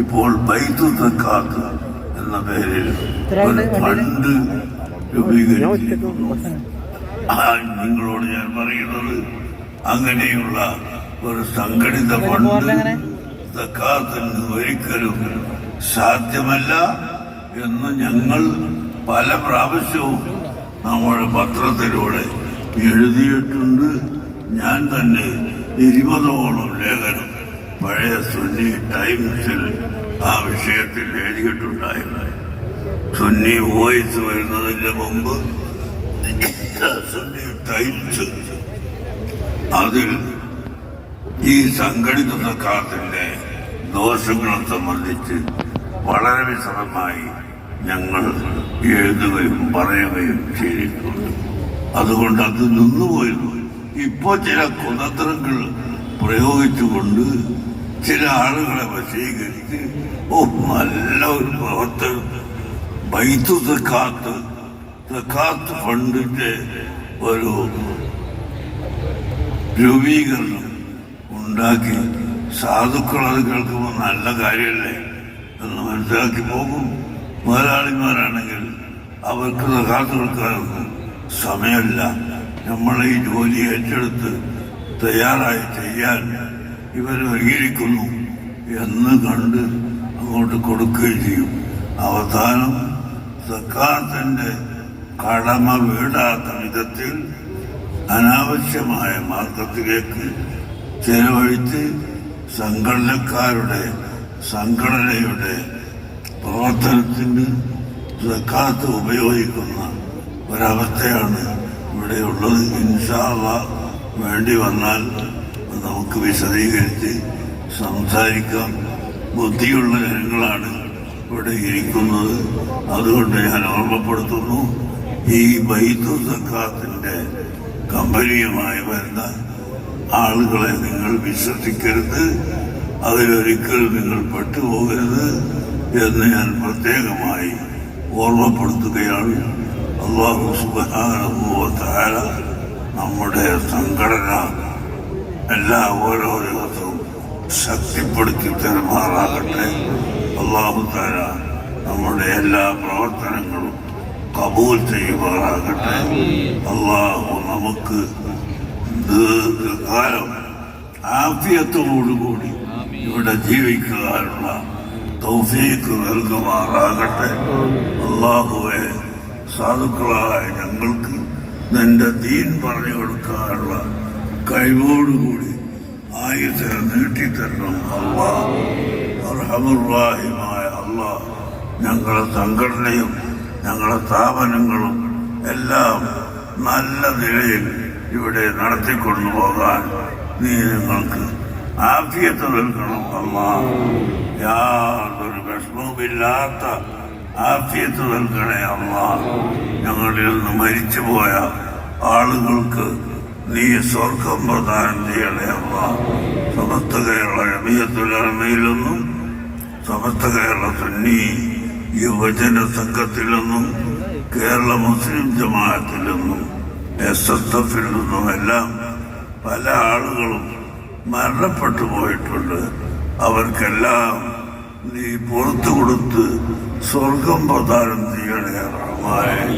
ഇപ്പോൾ ബൈത്തു സക്കാത്ത് എന്ന പേരിൽ ഒരു ഫണ്ട് രൂപീകരിച്ചിരിക്കുന്നു. നിങ്ങളോട് ഞാൻ പറയുന്നത് അങ്ങനെയുള്ള ഒരു സംഘടിത ഫണ്ട് സക്കാത്തിന് ഒരിക്കലും സാധ്യമല്ല എന്ന് ഞങ്ങൾ പല പ്രാവശ്യവും നമ്മുടെ പത്രത്തിലൂടെ എഴുതിയിട്ടുണ്ട്. ഞാൻ തന്നെ ഇരുപതോളം ലേഖനം പഴയ സുന്നി ടൈംസിൽ ആ വിഷയത്തിൽ എഴുതിയിട്ടുണ്ടായിരുന്നു. സുന്നി വോയിസ് വരുന്നതിന് മുമ്പ് സുന്നി ടൈംസ്. അതിൽ ഈ സംഘടിത സർക്കാരത്തിന്റെ ദോഷങ്ങളെ സംബന്ധിച്ച് വളരെ വിശദമായി ഞങ്ങൾ എഴുതുകയും പറയുകയും ചെയ്തിട്ടുണ്ട്. അതുകൊണ്ട് അത് നിന്നുപോയിരുന്നു. ഇപ്പോൾ ചില കുതന്ത്രങ്ങൾ പ്രയോഗിച്ചുകൊണ്ട് ചില ആളുകളെ വശീകരിച്ച് ഓ നല്ല ഒരു പ്രവർത്തനം. ബൈത്തു സക്കാത്ത് സക്കാത്ത് ഫണ്ടിന്റെ ഒരു രൂപീകരണം ഉണ്ടാക്കി. സാധുക്കൾ അത് കേൾക്കുമ്പോൾ നല്ല കാര്യമല്ലേ? എന്ന് മനസ്സിലാക്കി പോകും. മുതലാളിമാരാണെങ്കിൽ അവർക്ക് കാത്തു കൊടുക്കാനൊന്നും സമയമില്ല. നമ്മളെ ഈ ജോലി ഏറ്റെടുത്ത് തയ്യാറായി ചെയ്യാൻ ഇവർ ഒരുങ്ങിയിരിക്കുന്നു എന്ന് കണ്ട് അങ്ങോട്ട് കൊടുക്കുകയും ചെയ്യും. അവസാനം സക്കാത്തിന്റെ കടമ വീടാത്ത വിധത്തിൽ അനാവശ്യമായ മാർഗത്തിലേക്ക് ചെലവഴിച്ച് സംഘടനക്കാരുടെ സംഘടനയുടെ പ്രവർത്തനത്തിന് സർക്കാർ ഉപയോഗിക്കുന്ന ഒരവസ്ഥയാണ് ഇവിടെയുള്ളത്. ഇൻഷാള്ള വേണ്ടി വന്നാൽ നമുക്ക് വിശദീകരിച്ച് സംസാരിക്കാം. ബുദ്ധിയുള്ള ജനങ്ങളാണ് ഇവിടെ ഇരിക്കുന്നത്. അതുകൊണ്ട് ഞാൻ ഓർമ്മപ്പെടുത്തുന്നു ഈ ബൈത്തു സക്കാത്തിന്റെ കമ്പനിയുമായി വരുന്ന ആളുകളെ നിങ്ങൾ വിശ്വസിക്കരുത്. അതിലൊരിക്കലും നിങ്ങൾ പെട്ടുപോകരുത് എന്ന് ഞാൻ പ്രത്യേകമായി ഓർമ്മപ്പെടുത്തുകയാണ്. അള്ളാഹു സുബാനുഭവത്തായ നമ്മുടെ സംഘടന എല്ലാ ഓരോ ദിവസവും ശക്തിപ്പെടുത്തി തരുമാറാകട്ടെ. അള്ളാഹുദാര നമ്മുടെ എല്ലാ പ്രവർത്തനങ്ങളും കബൂൽ ചെയ്യുമാറാകട്ടെ. അള്ളാഹു നമുക്ക് ദീർഘകാലം ആഫിയത്തോടുകൂടി ഇവിടെ ജീവിക്കുവാനുള്ള തൗഫീക്ക് നൽകുമാറാകട്ടെ. അള്ളാഹുവെ സാധുക്കളായ ഞങ്ങൾക്ക് നിന്റെ ദീൻ പറഞ്ഞു കൊടുക്കാനുള്ള കഴിവോടുകൂടി ആയുധം നീട്ടിത്തരണം അള്ളാഹുറാഹിമായ അള്ളാഹ് അള്ളാ ഞങ്ങളെ സംഘടനയും ഞങ്ങളെ സ്ഥാപനങ്ങളും എല്ലാം നല്ല നിലയിൽ ഇവിടെ നടത്തിക്കൊണ്ടുപോകാൻ നീ നിങ്ങൾക്ക് ആഫിയത്ത് നൽകണം അമ്മ യാതൊരു വിഷമവുമില്ലാത്ത ആഫിയത്ത് നൽകണേ അമ്മ ഞങ്ങളിൽ നിന്ന് മരിച്ചുപോയ ആളുകൾക്ക് നീ സ്വർഗം പ്രദാനം ചെയ്യണേ അമ്മ സമസ്ത കേരള ജമിയത്തുലമയിലൊന്നും സമസ്ത കേരള സുന്നി യുവജന സംഘത്തിലൊന്നും കേരള മുസ്ലിം ജമാഅത്തിലൊന്നും എസ് എസ് എഫിൽ നിന്നും എല്ലാം പല ആളുകളും മരണപ്പെട്ടു പോയിട്ടുണ്ട്. അവർക്കെല്ലാം നീ പുറത്തു കൊടുത്ത് സ്വർഗം പ്രദാനം ചെയ്യണേ റഹ്മാനെ.